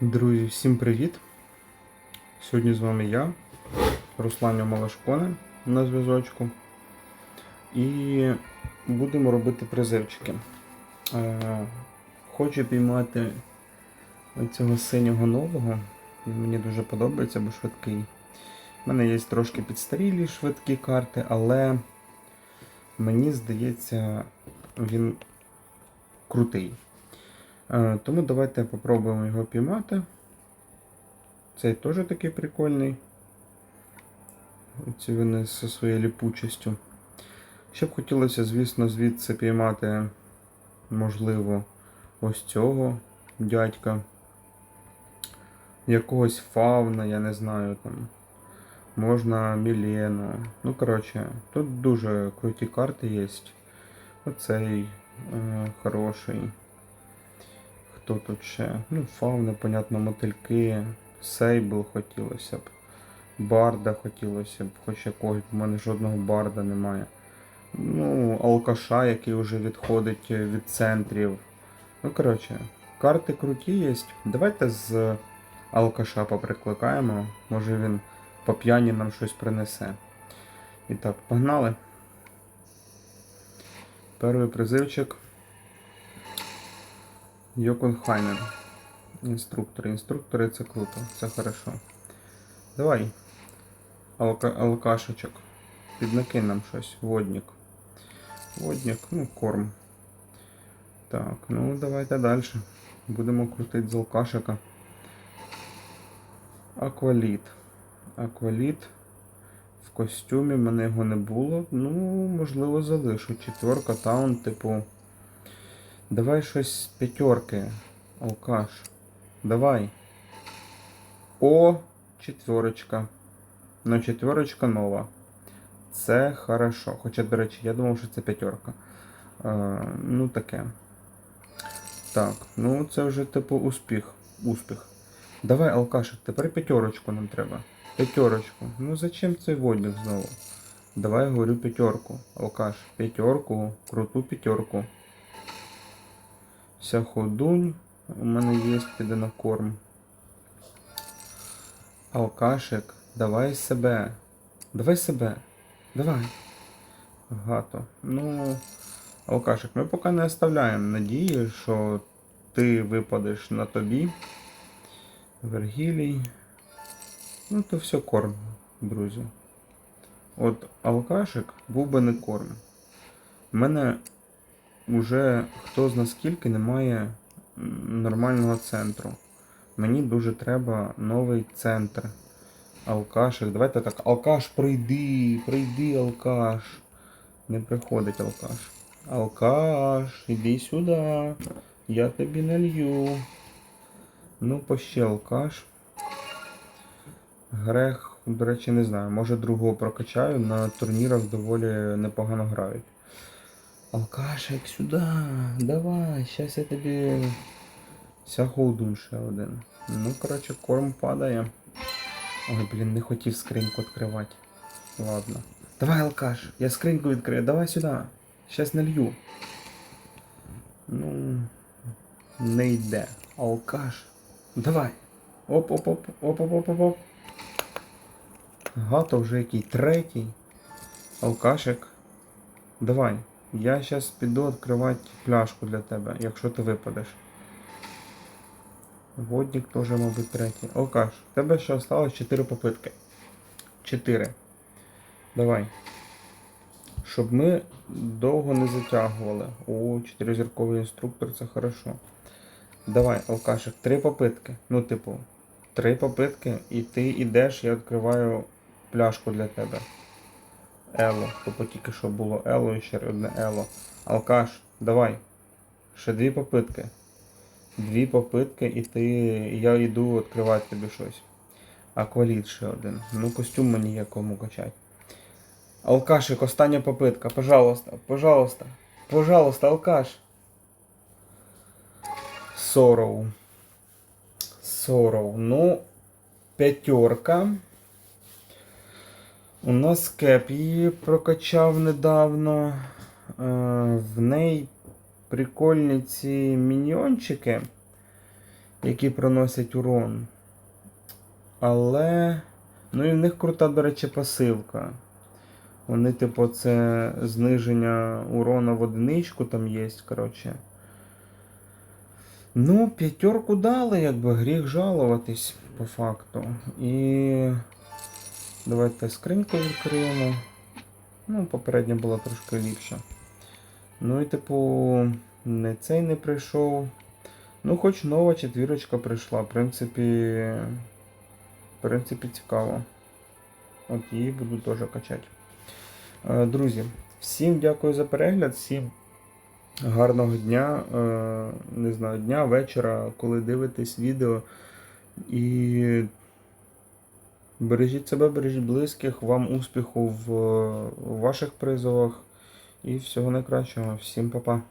Друзі, всім привіт! Сьогодні з вами я, Руслан Малашконе на зв'язочку. І будемо робити призивчики. Е, Хочу піймати цього синього нового. Він мені дуже подобається, бо швидкий. У мене є трошки підстарілі швидкі карти, але мені здається, він крутий. Е, Тому давайте попробуємо його піймати. Цей теж такий прикольний. Ці вони зі своєю ліпучістю. Ще б хотілося, звісно, звідси піймати, можливо, ось цього дядька. Якогось фауна, я не знаю там. Можна Мілену. Ну, коротше, тут дуже круті карти є. Оцей е, хороший. Хто тут ще? Ну, фауни, понятно, мотильки, сейбл хотілося б. Барда хотілося б, хоч якогось, в мене жодного барда немає. Ну, алкаша, який вже відходить від центрів. Ну, коротше, карти круті є. Давайте з алкаша поприкликаємо. Може він по п'яні нам щось принесе. І так, погнали. Перший призивчик. Йоконхайнен. Інструктори. Інструктори це круто, це хорошо. Давай. Алка... Алкашечок. Піднакинь нам щось. Водник. Водник, ну, корм. Так, ну давайте далі. Будемо крутити з алкашика. Акваліт. Акваліт. В костюмі в мене його не було. Ну, можливо, залишу. Четверка, таун, типу. Давай щось з п'ятерки. Алкаш. Давай. О, четверочка. Ну, четверочка нова. Це хорошо. Хоча, до речі, я думав, що це п'ятерка. Е, ну таке. Так, ну це вже типу успіх. Успіх. Давай, алкашик, тепер п'ятерочку нам треба. П'ятерочку. Ну зачем цей водник знову? Давай говорю п'ятерку. Алкаш, п'ятерку, круту п'ятерку. Вся ходунь. У мене є піде на корм. Алкашик, давай себе. Давай себе. Давай. Гато. Ну, Алкашик, ми поки не оставляємо надії, що ти випадеш на тобі. Вергілій. Ну, то все корм, друзі. От алкашик був би не корм. У мене вже хто зна скільки немає м, нормального центру. Мені дуже треба новий центр. Алкашик. Давайте так. Алкаш, прийди, прийди, алкаш. Не приходить алкаш. Алкаш, іди сюди. Я тобі налью. Ну, поще алкаш. Грех, до речі, не знаю. Може другого прокачаю. На турнірах доволі непогано грають. Алкашик, сюди, давай, щас я тобі. Вся холдун ще один. Ну, коротше, корм падає. Ой, блін, не хотів скриньку відкривати. Ладно. Давай, алкаш, я скриньку відкрию, давай сюди. Щас налью. Ну. Не йде. Алкаш. Давай. Оп-оп-оп, оп-оп-оп-оп. Гато вже який третій. Алкашик. Давай. Я зараз піду відкривати пляшку для тебе, якщо ти випадеш. Водник теж, мабуть, третій. Алкаш, в тебе ще осталось 4 попитки. 4. Давай. Щоб ми довго не затягували. О, 4 зірковий інструктор, це хорошо. Давай, алкашик, 3 попитки. Ну, типу, 3 попитки, і ти йдеш, я відкриваю пляшку для тебе. Ело. Тобто тільки що було Ело і ще одне Ело. Алкаш, давай. Ще дві попитки. Дві попитки і ти. я йду відкривати тобі щось. Акваліт ще один. Ну, костюм мені якому качать. Алкашик, остання попитка. Пожалуйста, пожалуйста. Пожалуйста, алкаш. Сороу. Сороу. Ну, п'ятерка. У нас кеп її прокачав недавно. Е, В неї прикольні ці міньйончики. які проносять урон. Але. Ну і в них крута, до речі, пасивка. Вони, типу, це зниження урона в одиничку там є, коротше. Ну, п'ятерку дали, якби гріх жалуватись, по факту. І. Давайте скриньку відкриємо. Ну, попередня була трошки ліпша. Ну і, типу, не цей не прийшов. Ну, хоч нова четвірочка прийшла. В принципі. В принципі, цікаво. От її буду теж качати. Е, Друзі, всім дякую за перегляд, всім гарного дня, е, не знаю, дня, вечора, коли дивитесь відео. І бережіть себе, бережіть близьких, вам успіху в, ваших призовах і всього найкращого. Всім па-па.